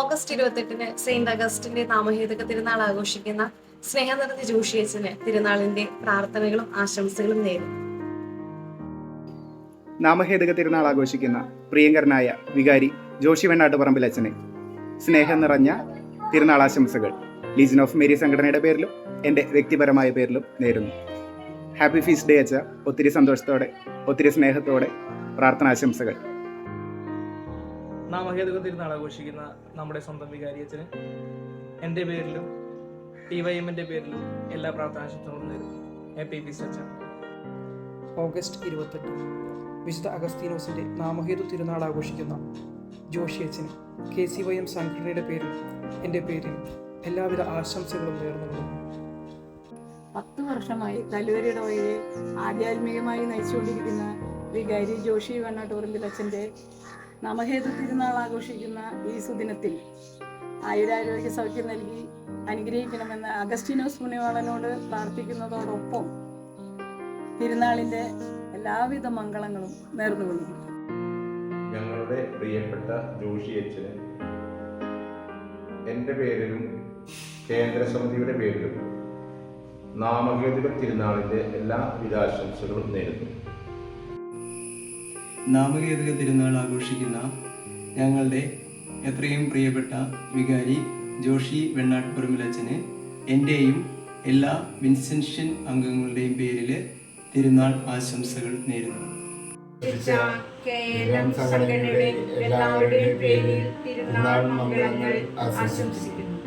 August ഇരുപത്തെട്ടിന് Saint അഗസ്റ്റിന്റെ നാമഹേതുക തിരുനാൾ ആഘോഷിക്കുന്ന സ്നേഹനിറഞ്ഞ ജോഷിയച്ചന് തിരുനാളിന്റെ പ്രാർത്ഥനകളും ആശംസകളും നേരും നാമഹേതുക തിരുനാൾ ആഘോഷിക്കുന്ന പ്രിയങ്കരനായ വികാരി ജോഷി വെണ്ണാട്ടുപറമ്പിൽ അച്ഛനെ. സ്നേഹം നിറഞ്ഞ തിരുനാൾ ആശംസകൾ ലീജൻ ഓഫ് മേരി സംഘടനയുടെ പേരിലും എന്റെ വ്യക്തിപരമായ പേരിലും നേരുന്നു. ഹാപ്പി ഫീസ്റ്റ് ഡേ അച്ഛ. ഒത്തിരി സന്തോഷത്തോടെ ഒത്തിരി സ്നേഹത്തോടെ പ്രാർത്ഥനാശംസകൾ നാമഹേതുക തിരുനാൾ ആഘോഷിക്കുന്ന നമ്മുടെ സ്വന്തം വികാരി അച്ഛന് എന്റെ പേരിലും ടി വൈ എമ്മിന്റെ പേരിലും എല്ലാ പ്രാർത്ഥനാശംസകളും നേരുന്നു. അച്ഛൻ. ഓഗസ്റ്റ് ഇരുപത്തെട്ട്. വിശുദ്ധ അഗസ്തീനോസിന്റെ നാമഹേതു തിരുനാൾ ആഘോഷിക്കുന്ന ജോഷി അച്ഛന് കെ സി വൈ എം സംഘടനയുടെ പേരിൽ എന്റെ പേരിൽ എല്ലാവിധ ആശംസകളും നേർന്നുകൊള്ളുന്നു പത്ത് വർഷമായി തലൂരിയുടെ വഴിയെ ആധ്യാത്മികമായി നയിച്ചുകൊണ്ടിരിക്കുന്ന വികാരി ജോഷി വണ്ണാട്ടുപറമ്പിൽ അച്ഛന്റെ നമഹേതു തിരുനാൾ ആഘോഷിക്കുന്ന ഈ സുദിനത്തിൽ ആയുരാരോഗ്യ സൗഖ്യം നൽകി അനുഗ്രഹിക്കണമെന്ന് അഗസ്റ്റിനോസ് മുനിവാളനോട് പ്രാർത്ഥിക്കുന്നതോടൊപ്പം തിരുനാളിന്റെ എല്ലാവിധ മംഗളങ്ങളും നേർന്നുകൊള്ളുന്നു ഞങ്ങളുടെ പ്രിയപ്പെട്ട ജോഷി അച്ഛന് എന്റെ പേരിലും കേന്ദ്ര സമിതിയുടെ പേരിലും നാമകേതുക തിരുനാളിന്റെ എല്ലാ വിധാശംസകളും നേരുന്നു. നാമകേതുക തിരുനാൾ ആഘോഷിക്കുന്ന ഞങ്ങളുടെ എത്രയും പ്രിയപ്പെട്ട വികാരി ജോഷി വെണ്ണാട്ടുപുറമിലച്ചന് എന്റെയും എല്ലാ വിൻസെൻഷ്യൻ അംഗങ്ങളുടെയും പേരിൽ തിരുനാൾ ആശംസകൾ നേരുന്നു. എല്ലാവരുടെയും പേരിൽ തിരുനാൾ മംഗളങ്ങൾ ആശംസിക്കുന്നു.